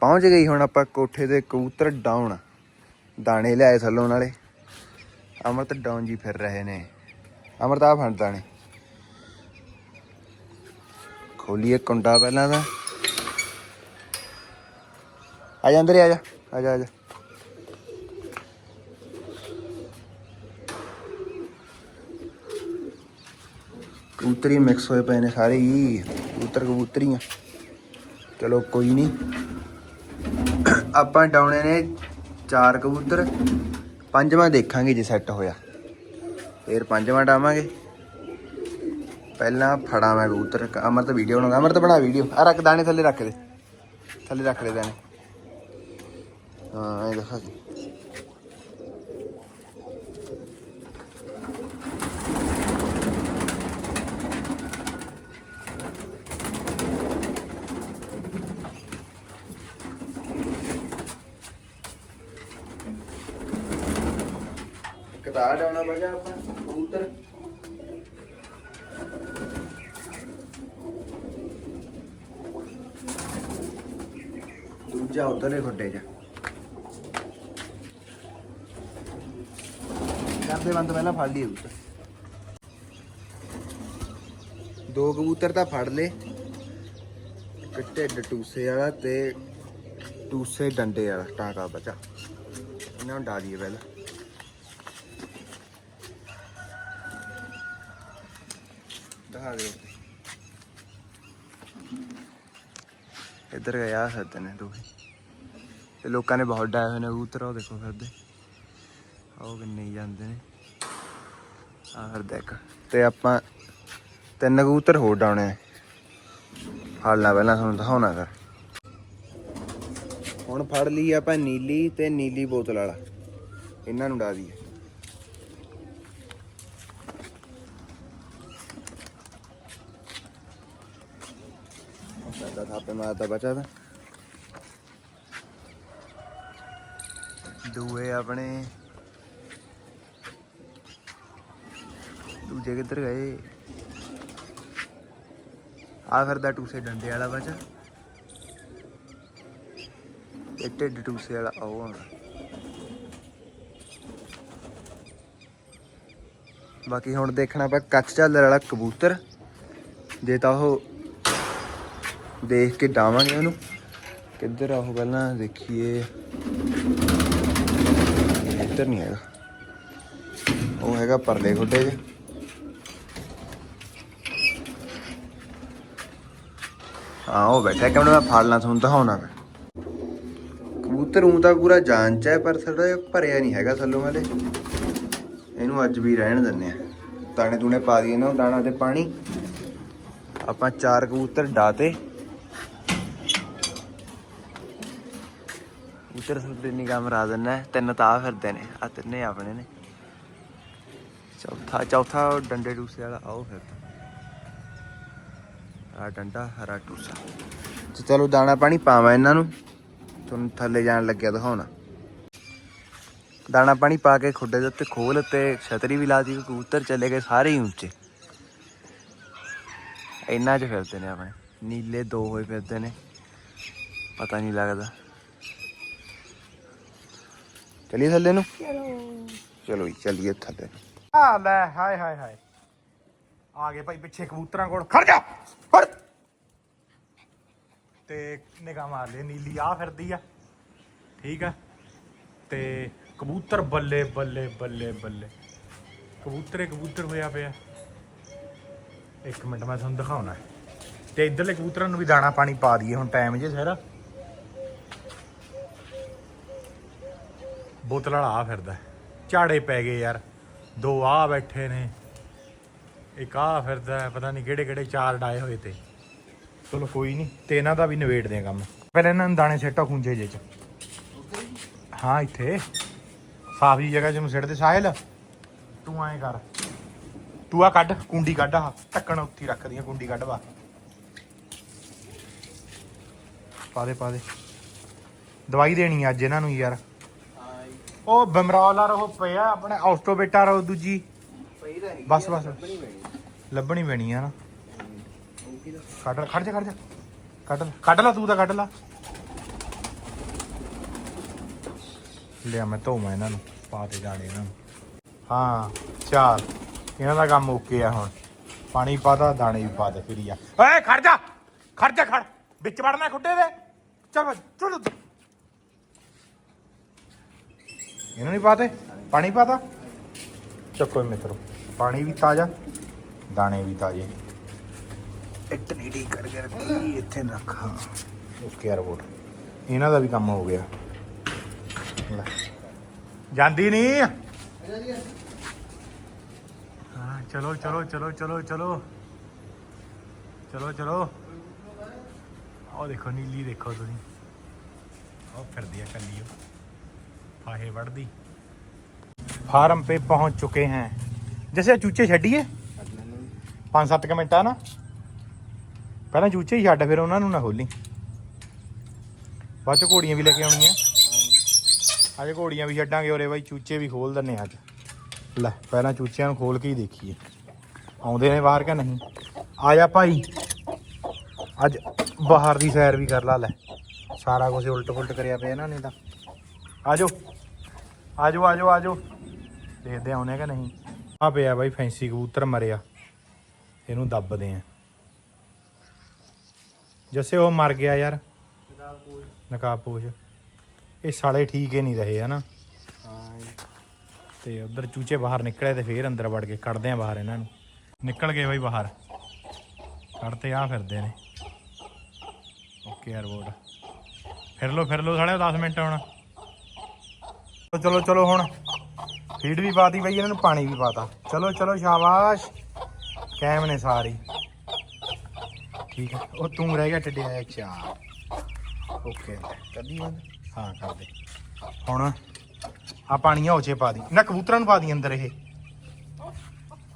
ਪਹੁੰਚ ਗਈ ਹੁਣ ਆਪਾਂ ਕੋਠੇ ਦੇ ਕਬੂਤਰ ਡਾਉਣ। ਦਾਣੇ ਲਿਆਏ ਥੱਲੋਂ ਨਾਲੇ। ਅਮਰਤ ਡਾਉਣ ਜੀ ਫਿਰ ਰਹੇ ਨੇ। ਅਮਰਤ ਆ ਫੜ ਦਾਣੇ। ਖੋਲੀਏ ਕੁੰਡਾ ਪਹਿਲਾਂ ਤਾਂ। ਆ ਜਾ ਅੰਦਰ ਆ ਜਾ। ਆ ਜਾ ਆ ਜਾ। ਕਬੂਤਰੀ ਮਿਕਸ ਹੋਏ ਪਏ ਨੇ ਸਾਰੇ ਹੀ। ਕਬੂਤਰ ਕਬੂਤਰੀਆਂ ਚਲੋ ਕੋਈ ਨਹੀਂ। ਆਪਾਂ ਡਾਉਣੇ ਨੇ ਚਾਰ ਕਬੂਤਰ। ਪੰਜਵਾਂ ਦੇਖਾਂਗੇ ਜੇ ਸੈੱਟ ਹੋਇਆ। ਫੇਰ ਪੰਜਵਾਂ ਡਾਵਾਂਗੇ। ਪਹਿਲਾਂ ਫੜਾ ਮੈਂ ਕਬੂਤਰ। ਅਮਰਤ ਵੀਡੀਓ ਬਣਾਉਂਦਾ। ਅਮਰਤ ਬਣਾ ਵੀਡੀਓ ਆ ਰੱਖ ਦਾਣੇ ਥੱਲੇ ਰੱਖ ਦੇ। ਥੱਲੇ ਰੱਖ ਦੇ ਦਾਣੇ। ਹਾਂ ਇਹ ਦੇਖਾ। ਕਿਤਾਬ ਡਾਉਣਾ ਬਗਾ ਆਪਾਂ ਕਬੂਤਰ। ਦੂਜਾ ਉਧਰਲੇ ਖੱਡੇ 'ਚ ਕਰਦੇ ਬੰਦ ਪਹਿਲਾਂ ਫੜ ਲਈ ਕਬੂਤਰ। ਦੋ ਕਬੂਤਰ ਤਾਂ ਫੜ ਲਏ। ਇੱਕ ਢਿੱਡ ਟੂਸੇ ਵਾਲਾ ਤੇ ਟੂਸੇ ਡੰਡੇ ਵਾਲਾ, ਟਾਂਕਾ ਬਚਾ। ਇਹਨਾਂ ਨੂੰ ਡਾ ਪਹਿਲਾਂ। ਦਿਖਾ ਦੇ ਇੱਧਰ ਗਿਆ ਫਿਰਦੇ ਨੇ ਦੋਵੇਂ। ਤੇ ਲੋਕਾਂ ਨੇ ਬਹੁਤ ਡਾਏ ਹੋਏ ਨੇ, ਕਬੂਤਰ ਉਹ ਦੇਖੋ ਫਿਰਦੇ। ਆਓ ਕਿੰਨੇ ਜਾਂਦੇ ਨੇ। ਆ ਫਿਰ ਦੇਖ ਤੇ ਆਪਾਂ ਤਿੰਨ ਕਬੂਤਰ ਹੋਰ ਡਾਉਣੇ ਆ। ਫੜ ਲਾ ਪਹਿਲਾਂ ਤੁਹਾਨੂੰ ਦਿਖਾਉਣਾ ਕਰ ਹੁਣ ਫੜ ਲਈ ਆਪਾਂ ਨੀਲੀ ਤੇ ਨੀਲੀ ਬੋਤਲ ਵਾਲਾ। ਇਹਨਾਂ ਨੂੰ ਡਾ ਦਈਏ। ਸਾਡਾ ਬਚਾ ਤਾਂ। ਦੂਏ ਆਪਣੇ। ਦੂਜੇ ਕਿੱਧਰ ਗਏ? ਆ ਫਿਰਦਾ ਟੂਸੇ ਡੰਡੇ ਵਾਲਾ ਬਚਾ। ਇਹ ਢਿੱਡ ਟੂਸੇ ਵਾਲਾ ਉਹ ਆਉਣਾ। ਬਾਕੀ ਹੁਣ ਦੇਖਣਾ ਆਪਾਂ ਕੱਚ ਝਾਲਰ ਵਾਲਾ ਕਬੂਤਰ। ਜੇ ਤਾਂ ਉਹ ਦੇਖ ਕੇ ਡਾਵਾਂਗੇ ਉਹਨੂੰ। ਕਿੱਧਰ ਆ ਉਹ ਪਹਿਲਾਂ ਦੇਖੀਏ। ਇੱਧਰ ਨਹੀਂ ਹੈਗਾ। ਉਹ ਹੈਗਾ ਪਰਲੇ ਖੁੱਡੇ 'ਚ। ਹਾਂ, ਉਹ ਬੈਠਾ ਕਿ ਮੈਂ ਫੜ ਲਾਂ, ਤੁਹਾਨੂੰ ਦਿਖਾਉਣਾ ਮੈਂ। ਕਬੂਤਰ ਉਂ ਤਾਂ ਪੂਰਾ ਜਾਨ ਚ ਹੈ, ਪਰ ਥੋੜਾ ਜਿਹਾ ਭਰਿਆ ਨਹੀਂ ਹੈਗਾ ਥੱਲੋਂ ਵਾਲੇ। ਇਹਨੂੰ ਅੱਜ ਵੀ ਰਹਿਣ ਦਿੰਨੇ ਆ ਦਾਣੇ ਦੂਣੇ ਪਾ ਦਈਏ ਨਾ ਦਾਣਾ ਤੇ ਪਾਣੀ। ਆਪਾਂ ਚਾਰ ਕਬੂਤਰ ਡਾਤੇ ਕਬੂਤਰ ਸੁਣਦੇ ਨਿਗਾਹ ਮਰਾ ਦਿੰਨਾ ਤਿੰਨ ਤਾਂ ਆ ਫਿਰਦੇ ਨੇ ਆ ਤਿੰਨੇ ਆਪਣੇ ਨੇ। ਚੌਥਾ ਚੌਥਾ ਡੰਡੇ ਡੂਸੇ ਵਾਲਾ ਆਓ ਫਿਰ ਆ ਡੰਡਾ, ਹਰਾ ਟੂਸਾ ਤੇ ਚਲੋ ਦਾਣਾ ਪਾਣੀ ਪਾਵਾਂ ਇਹਨਾਂ ਨੂੰ। ਤੁਹਾਨੂੰ ਥੱਲੇ ਜਾਣ ਲੱਗਿਆ ਦਿਖਾਉਣਾ। ਦਾਣਾ ਪਾਣੀ ਪਾ ਕੇ ਖੁੱਡੇ ਦੇ ਉੱਤੇ ਖੋਲ ਤੇ ਛਤਰੀ ਵੀ ਲਾਤੀ ਕਬੂਤਰ ਚਲੇ ਗਏ ਸਾਰੇ ਹੀ ਉੱਚੇ। ਇੰਨਾ ਚ ਫਿਰਦੇ ਨੇ ਆਪਣੇ। ਨੀਲੇ ਦੋ ਹੋਏ ਫਿਰਦੇ ਨੇ। ਪਤਾ ਨਹੀਂ ਲੱਗਦਾ। ਚਲਿਏ ਥੱਲੇ ਨੂੰ? ਚਲੋ। ਚਲੋ ਜੀ ਚਲਿਏ ਥੱਲੇ ਆ ਲੈ ਹਾਏ ਹਾਏ ਹਾਏ। ਆ ਗਏ ਭਾਈ ਪਿੱਛੇ ਕਬੂਤਰਾਂ ਕੋਲ। ਖੜ ਜਾ ਫੜ ਤੇ ਨਿਗਾਹ ਮਾਰ ਲਈ ਨੀਲੀ ਆ ਫਿਰਦੀ ਆ। ਠੀਕ ਆ। ਤੇ ਕਬੂਤਰ ਬੱਲੇ ਬੱਲੇ ਬੱਲੇ ਬੱਲੇ। ਕਬੂਤਰੇ ਕਬੂਤਰ ਹੋਇਆ ਪਿਆ। ਇੱਕ ਮਿੰਟ ਮੈਂ ਤੁਹਾਨੂੰ ਦਿਖਾਉਣਾ। ਤੇ ਇਧਰਲੇ ਕਬੂਤਰਾਂ ਨੂੰ ਵੀ ਦਾਣਾ ਪਾਣੀ ਪਾ ਦਈਏ ਹੁਣ ਟਾਈਮ ਜੇ ਸਾਰਾ। ਬੋਤਲ ਵਾਲਾ ਆ ਫਿਰਦਾ। ਝਾੜੇ ਪੈ ਗਏ ਯਾਰ। ਦੋ ਆ ਬੈਠੇ ਨੇ। ਇੱਕ ਆ ਫਿਰਦਾ, ਪਤਾ ਨਹੀਂ ਕਿਹੜੇ ਕਿਹੜੇ ਚਾਰ ਡਾਏ ਹੋਏ ਤੇ। ਚਲੋ ਕੋਈ ਨਹੀਂ ਤੇ ਇਹਨਾਂ ਦਾ ਵੀ ਨਿਬੇੜਦੇ ਆ ਕੰਮ। ਪਹਿਲਾਂ ਇਹਨਾਂ ਨੂੰ ਦਾਣੇ ਸਿੱਟੋ ਖੁੰਝੇ ਜੇ ਚ। ਹਾਂ, ਇੱਥੇ। ਸਾਫ਼ ਜੀ ਜਗ੍ਹਾ ਜਿਹਨੂੰ ਸਿੱਟਦੇ ਸਾਹਿਲ। ਤੂੰ ਐਂ ਕਰ। ਤੂੰ ਆ ਕੱਢ, ਕੁੰਡੀ ਕੱਢ ਆ ਢੱਕਣ ਉੱਥੇ ਹੀ ਰੱਖ ਦੀਆਂ ਕੁੰਡੀ ਕੱਢ ਵਾ। ਪਾ ਦੇ ਪਾ ਦੇ। ਦਵਾਈ ਦੇਣੀ ਅੱਜ ਇਹਨਾਂ ਨੂੰ ਯਾਰ। ਉਹ ਬਿਮਰੌਲ ਆ ਉਹ ਪਿਆ ਆਪਣੇ ਆਸਟੋਬੇਟਾ ਰੋ ਦੂਜੀ। ਪਈ ਤਾਂ ਬਸ ਬਸ। ਲੱਭਣੀ ਪੈਣੀ। ਲੱਭਣੀ ਪੈਣੀ ਆ ਨਾ। ਕੱਢ ਖੜ ਜਾ ਖੜ ਜਾ। ਕੱਢ ਲੈ ਕੱਢ ਲੈ ਤੂੰ ਤਾਂ ਕੱਢ ਲੈ। ਲਿਆ ਮੈਂ ਧੋਵਾਂ ਇਹਨਾਂ ਨੂੰ ਪਾ ਦੇ ਦਾਣੇ ਇਹਨਾਂ ਨੂੰ। ਹਾਂ ਚਾਰ ਇਹਨਾਂ ਦਾ ਕੰਮ ਓਕੇ ਆ ਹੁਣ। ਪਾਣੀ ਪਾਤਾ ਦਾਣੇ ਵੀ ਪਾ ਦੇ ਫਿਰੀ ਆ। ਓਏ ਖੜ ਜਾ ਖੜ ਜਾ ਖੜ। ਵਿੱਚ ਵੜਨਾ ਖੁੱਡੇ ਦੇ। ਚੱਲ ਚੱਲ ਉੱਧਰ। ਇਹਨੂੰ ਨਹੀਂ ਪਾਤੇ? ਪਾਣੀ ਪਾਤਾ? ਚੱਕੋ ਮਿੱਤਰੋ, ਪਾਣੀ ਵੀ ਤਾਜ਼ਾ, ਦਾਣੇ ਵੀ ਤਾਜ਼ੇ। ਇਤਨੀ ਢੀ ਕਰ ਕਰ ਇੱਥੇ ਰੱਖਾਂ ਓਕੇ ਰਿਪੋਰਟ ਇਹਨਾਂ ਦਾ ਵੀ ਕੰਮ ਹੋ ਗਿਆ। ਜਾਂਦੀ ਨਹੀਂ? ਹਾਂ, ਚਲੋ ਚਲੋ ਚਲੋ ਚਲੋ ਚਲੋ। ਚਲੋ ਚਲੋ। ਆਹ ਦੇਖੋ, ਨੀਲੀ ਦੇਖੋ ਤੁਸੀਂ। ਉਹ ਫਿਰਦੀ ਆ, ਕੱਲੀ ਉਹ। ਫਾਹੇ ਵੜਦੀ ਫਾਰਮ पे पहुंच चुके हैं जैसे ਚੂਚੇ ਛੱਡੀਏ 5-7 ਮਿੰਟਾਂ ਨਾ ਪਹਿਲਾਂ ਚੂਚੇ ਹੀ ਛੱਡ ਫਿਰ ਉਹਨਾਂ ਨੂੰ ਨਾ ਖੋਲੀ ਬਾਅਦ ਚ ਘੋੜੀਆਂ ਵੀ ਲੈ ਕੇ ਆਉਣੀਆਂ ਅੱਜ ਘੋੜੀਆਂ ਵੀ ਛੱਡਾਂਗੇ ਉਰੇ ਬਾਈ ਚੂਚੇ ਵੀ ਖੋਲ ਦਿੰਨੇ ਅੱਜ ਲੈ ਪਹਿਲਾਂ ਚੂਚਿਆਂ ਨੂੰ ਖੋਲ ਕੇ ਹੀ ਦੇਖੀਏ ਆਉਂਦੇ ਨੇ ਬਾਹਰ ਕਿ ਨਹੀਂ ਆ ਜਾ ਭਾਈ ਅੱਜ ਬਾਹਰ ਦੀ ਸੈਰ ਵੀ ਕਰ ਲਾ ਲੈ ਸਾਰਾ ਕੁਝ ਉਲਟ ਪੁਲਟ ਕਰਿਆ ਪਿਆ ਇਹਨਾਂ ਨੇ ਤਾਂ ਆਜੋ ਆਜੋ ਆਜੋ ਆਜੋ। ਦੇਖਦੇ ਆਉਨੇ ਕਿ ਨਹੀਂ। ਆ ਪਿਆ ਬਾਈ ਫੈਂਸੀ ਕਬੂਤਰ ਮਰਿਆ। ਇਹਨੂੰ ਦੱਬਦੇ ਆ ਜੱਸੇ, ਉਹ ਮਰ ਗਿਆ ਯਾਰ। ਨਕਾਬ ਇਹ ਸਾਲੇ ਠੀਕ ਹੀ ਨਹੀਂ ਰਹੇ, ਹਨਾ? ਤੇ ਉਧਰ ਚੂਚੇ ਬਾਹਰ ਨਿਕਲੇ ਤੇ ਫੇਰ ਅੰਦਰ ਵੜ ਕੇ ਕੱਢਦੇ ਆ ਬਾਹਰ ਇਹਨਾਂ ਨੂੰ। ਨਿਕਲ ਗਏ ਬਾਈ ਬਾਹਰ। ਕੱਢਤੇ ਆ ਫਿਰਦੇ ਨੇ। ਓਕੇ ਯਾਰ ਬੋਰਡ ਫਿਰ ਲੋ ਫਿਰ ਲੋ ਸਾਲੇ 10 ਮਿੰਟ ਹੁਣ। ਚਲੋ ਚਲੋ ਚਲੋ ਹੁਣ ਫੀਡ ਵੀ ਪਾਤੀ ਬਈ ਇਹਨਾਂ ਨੂੰ ਪਾਣੀ ਵੀ ਪਾਤਾ। ਚਲੋ ਚਲੋ ਸ਼ਾਬਾਸ਼। ਕੈਮ ਨੇ ਸਾਰੀ। ਠੀਕ ਹੈ। ਉਹ ਤੂੰ ਰਹਿ ਗਿਆ ਟੱਡਿਆ ਅੱਛਾ। ਓਕੇ ਕੱਢੀ ਬੰਦ ਹਾਂ ਕਰ ਦੇ ਹੁਣ ਆ ਪਾਣੀ ਹੋਚੇ ਪਾ ਦੀ। ਨਾ ਕਬੂਤਰਾਂ ਨੂੰ ਪਾ ਦੀ ਅੰਦਰ ਇਹ।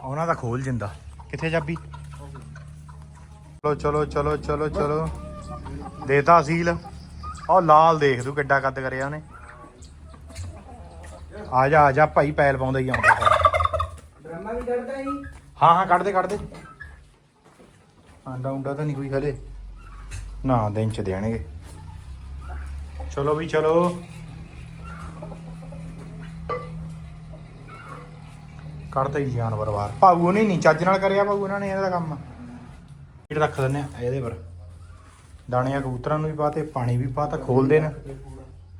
ਉਹਨਾਂ ਦਾ ਖੋਲ ਜਿੰਦਾ। ਕਿੱਥੇ ਚਾਬੀ? ਚਲੋ ਚਲੋ ਚਲੋ ਚਲੋ ਚਲੋ। ਦੇਤਾ ਸੀਲ। ਉਹ ਲਾਲ ਦੇਖ ਤੂੰ ਕਿੱਡਾ ਕੱਦ ਕਰਿਆ ਉਹਨੇ। ਆ ਜਾ ਆ ਜਾ ਭਾਈ ਪੈਲ ਪਾਉਂਦਾ ਹੀ ਆਉਂਦਾ ਡਰਾਮਾ ਵੀ ਕਰਦਾ ਹੀ ਹਾਂ ਹਾਂ ਕੱਢ ਦੇ ਕੱਢ ਦੇ ਆਂਡਾ ਉਂਡਾ ਤਾਂ ਨਹੀਂ ਕੋਈ ਹਲੇ। ਨਾ ਦਿਨ ਚ ਦੇਣਗੇ। ਚਲੋ ਵੀ ਚਲੋ। ਕੱਢਤਾ ਹੀ ਜਾਨਵਰ ਬਾਹਰ। ਭਾਊ ਨੇ ਨਹੀਂ ਚੱਜ ਨਾਲ ਕਰਿਆ ਭਾਊ ਇਹਨਾਂ ਨੇ ਇਹਦਾ ਕੰਮ। ਫੀਡ ਰੱਖ ਦਿੰਨੇ ਆ ਇਹਦੇ ਪਰ। ਦਾਣਿਆਂ ਕਬੂਤਰਾਂ ਨੂੰ ਵੀ ਪਾਤੇ ਪਾਣੀ ਵੀ ਪਾਤਾ ਖੋਲ ਦੇਣ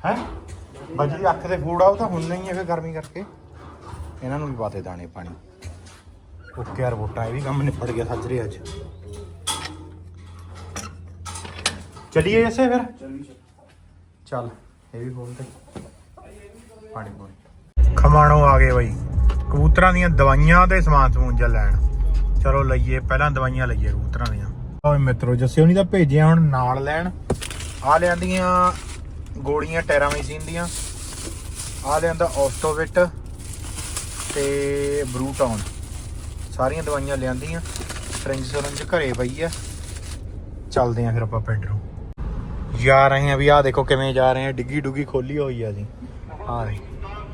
ਹੈ? ਬਜੀ ਅੱਖ ਤੇ ਫੂੜਾ ਉਹ ਤਾਂ ਹੁਣ ਨਹੀਂ ਹੈ ਫਿਰ ਗਰਮੀ ਕਰਕੇ। ਇਹਨਾਂ ਨੂੰ ਵੀ ਪਾਤੇ ਦਾਣੇ, ਪਾਣੀ। ਓਕੇ ਯਾਰ ਵੋਟਾਂ, ਇਹ ਵੀ ਕੰਮ ਨਿਪਟ ਗਿਆ ਸੱਜਰੇ ਅੱਜ। ਚਲਿਏ ਐਸੇ ਫਿਰ? ਚੱਲ, ਇਹ ਵੀ ਖੋਲ ਤੇ। ਪਾਣੀ, ਪੂਣੀ। ਖਮਾਣੋ ਆ ਗਏ ਬਾਈ। ਕਬੂਤਰਾਂ ਦੀਆਂ ਦਵਾਈਆਂ ਤੇ ਸਮਾਨ ਸਮੂਨ ਜਿਹਾ ਲੈਣ। ਚਲੋ ਲਈਏ, ਪਹਿਲਾਂ ਦਵਾਈਆਂ ਲਈਏ ਕਬੂਤਰਾਂ ਦੀਆਂ। ਓਏ ਮਿੱਤਰੋ ਜੱਸੇ ਹੁਣੀ ਤਾਂ ਭੇਜਿਆ ਹੁਣ ਨਾਲ ਲੈਣ। ਆ ਲਿਆਂਦੀਆਂ ਗੋਲੀਆਂ ਟੈਰਾਮੀਸਿਨ ਦੀਆਂ ਆ ਲਿਆਂਦਾ ਆਸਟੋਵਿਟ ਤੇ ਬਰੂਟੌਨ। ਸਾਰੀਆਂ ਦਵਾਈਆਂ ਲਿਆਂਦੀਆਂ। ਫ੍ਰੈਂਚ ਸਰੰਜ ਘਰੇ ਪਈ ਆ। ਚੱਲਦੇ ਆ ਫਿਰ ਆਪਾਂ ਪਿੰਡ ਨੂੰ। ਜਾ ਰਹੇ ਆ ਵੀ ਆ ਦੇਖੋ ਕਿਵੇਂ ਜਾ ਰਹੇ ਆ। ਡਿੱਗੀ ਡੁੱਗੀ ਖੋਲੀ ਹੋਈ ਆ ਜੀ। ਆ ਰਹੀ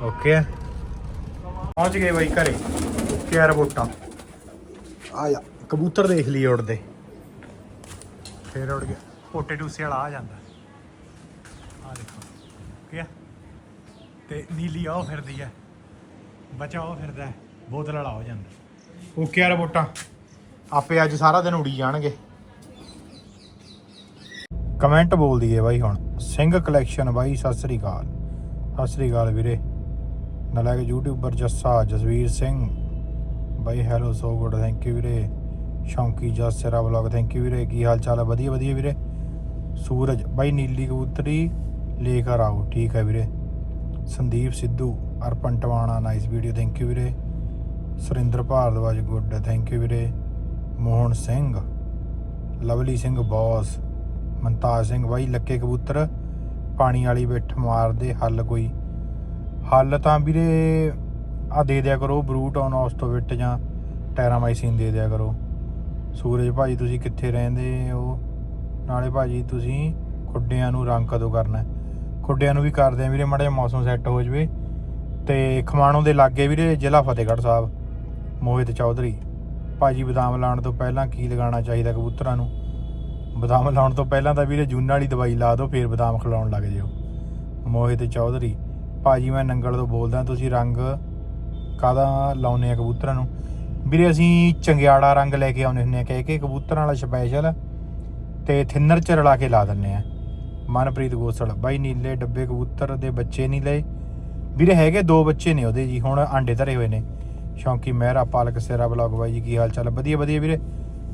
ਓਕੇ ਪਹੁੰਚ ਗਏ ਬਾਈ ਘਰੇ। ਓਕੇ ਆ ਆ ਜਾ। ਕਬੂਤਰ ਦੇਖ ਲਈ ਉੜਦੇ ਫੇਰ ਉੜ ਗਿਆ। ਪੋਟੇ ਟੂਸੇ ਵਾਲਾ ਆ ਜਾਂਦਾ। ਆ ਤੇ ਨੀਲੀ ਆਹ ਫਿਰਦੀ ਆ ਬਚਾ ਫਿਰਦਾ ਬੋਤਲ ਵਾਲਾ ਹੋ ਜਾਂਦਾ। ਓਕੇ ਆ ਰਿਪੋਰਟਾਂ। ਆਪੇ ਅੱਜ ਸਾਰਾ ਦਿਨ ਉੜੀ ਜਾਣਗੇ। ਕਮੈਂਟ ਬੋਲ ਦਈਏ ਬਾਈ ਹੁਣ, ਸਿੰਘ ਕਲੈਕਸ਼ਨ ਬਾਈ, ਸਤਿ ਸ੍ਰੀ ਅਕਾਲ। ਸਤਿ ਸ੍ਰੀ ਅਕਾਲ ਵੀਰੇ। ਨਲਾਇਕ YouTuber Jassa, Jasvir Singh. By hello so good thank you ਵੀਰੇ। ਸ਼ੌਂਕੀ ਜਸ, ਸੇਰਾ ਥੈਂਕ ਯੂ ਵੀਰੇ। ਕੀ ਹਾਲ ਚਾਲ ਹੈ ਵਧੀਆ ਵਧੀਆ ਵੀਰੇ। ਸੂਰਜ, ਬਾਈ ਨੀਲੀ ਕਬੂਤਰੀ। ਲੇਕਰ ਆਓ ਠੀਕ ਹੈ ਵੀਰੇ। Sandeep Sidhu, Arpan Tiwana nice video thank you ਵੀਰੇ। Surinder Bhardwaj good thank you ਵੀਰੇ। ਮੋਹਨ ਸਿੰਘ, ਲਵਲੀ ਸਿੰਘ ਬੌਸ ਮਨਤਾਜ ਸਿੰਘ, ਬਾਈ, ਲੱਕੇ ਕਬੂਤਰ। ਪਾਣੀ ਵਾਲੀ ਬਿੱਠ ਮਾਰਦੇ, ਹੱਲ ਕੋਈ। ਹੱਲ ਤਾਂ ਵੀਰੇ ਆ ਦੇ ਦਿਆ ਕਰੋ ਬਰੂਟ ਔਨ ਆਸਟੋਵਿਟ ਜਾਂ ਟੈਰਾਮਾਈਸਿਨ ਦੇ ਦਿਆ ਕਰੋ। ਸੂਰਜ ਭਾਜੀ, ਤੁਸੀਂ ਕਿੱਥੇ ਰਹਿੰਦੇ ਹੋ? ਨਾਲੇ ਭਾਜੀ, ਤੁਸੀਂ ਖੁੱਡਿਆਂ ਨੂੰ ਰੰਗ ਕਦੋਂ ਕਰਨਾ? ਖੁੱਡਿਆਂ ਨੂੰ ਵੀ ਕਰਦੇ ਆ ਵੀਰੇ, ਮਾੜਾ ਜਿਹਾ ਮੌਸਮ ਸੈੱਟ ਹੋ ਜਵੇ। ਤੇ ਖਮਾਣੋਂ ਦੇ ਲਾਗੇ ਵੀਰੇ, ਜ਼ਿਲ੍ਹਾ ਫਤਿਹਗੜ੍ਹ ਸਾਹਿਬ, ਮੋਹਿਤ ਚੌਧਰੀ। ਭਾਜੀ ਬਦਾਮ ਲਾਉਣ ਤੋਂ ਪਹਿਲਾਂ ਕੀ ਲਗਾਉਣਾ ਚਾਹੀਦਾ ਕਬੂਤਰਾਂ ਨੂੰ? ਬਦਾਮ ਲਾਉਣ ਤੋਂ ਪਹਿਲਾਂ ਤਾਂ ਵੀਰੇ ਜੂਨ ਵਾਲੀ ਦਵਾਈ ਲਾ ਦਿਓ, ਫਿਰ ਬਦਾਮ ਖਿਲਾਉਣ ਲੱਗ ਜਿਓ। ਮੋਹਿਤ ਚੌਧਰੀ, ਭਾਜੀ ਮੈਂ ਨੰਗਲ ਤੋਂ ਬੋਲਦਾ, ਤੁਸੀਂ ਰੰਗ ਕਾਦਾ ਲਾਉਨੇ ਆ ਕਬੂਤਰਾਂ ਨੂੰ? ਵੀਰੇ ਅਸੀਂ ਚੰਗਿਆੜਾ ਰੰਗ ਲੈ ਕੇ ਆਉਨੇ ਹੁੰਨੇ ਆ ਕਹਿ ਕੇ ਕਬੂਤਰਾਂ ਵਾਲਾ ਸਪੈਸ਼ਲ ਤੇ ਥਿਨਰ ਚ ਰਲਾ ਕੇ ਲਾ ਦਿੰਨੇ ਆ। ਮਨਪ੍ਰੀਤ ਗੋਸਲ। ਬਾਈ ਨੀਲੇ ਡੱਬੇ ਕਬੂਤਰ ਦੇ ਬੱਚੇ ਨਹੀਂ ਲਏ। ਵੀਰੇ ਹੈਗੇ ਦੋ ਬੱਚੇ ਨੇ ਉਹਦੇ ਜੀ, ਹੁਣ ਆਂਡੇ ਧਰੇ ਹੋਏ ਨੇ। ਸ਼ੌਂਕੀ ਮਹਿਰਾ, ਪਾਲਕ ਸੇਰਾ ਬਲੌਗ ਬਾਈ ਜੀ, ਕੀ ਹਾਲ ਚਾਲ? ਵਧੀਆ ਵਧੀਆ ਵੀਰੇ।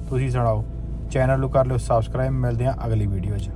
ਤੁਸੀਂ ਸੁਣਾਓ। ਚੈਨਲ ਨੂੰ ਕਰ ਲਿਓ ਸਬਸਕ੍ਰਾਈਬ ਮਿਲਦੇ ਆ ਅਗਲੀ ਵੀਡੀਓ 'ਚ।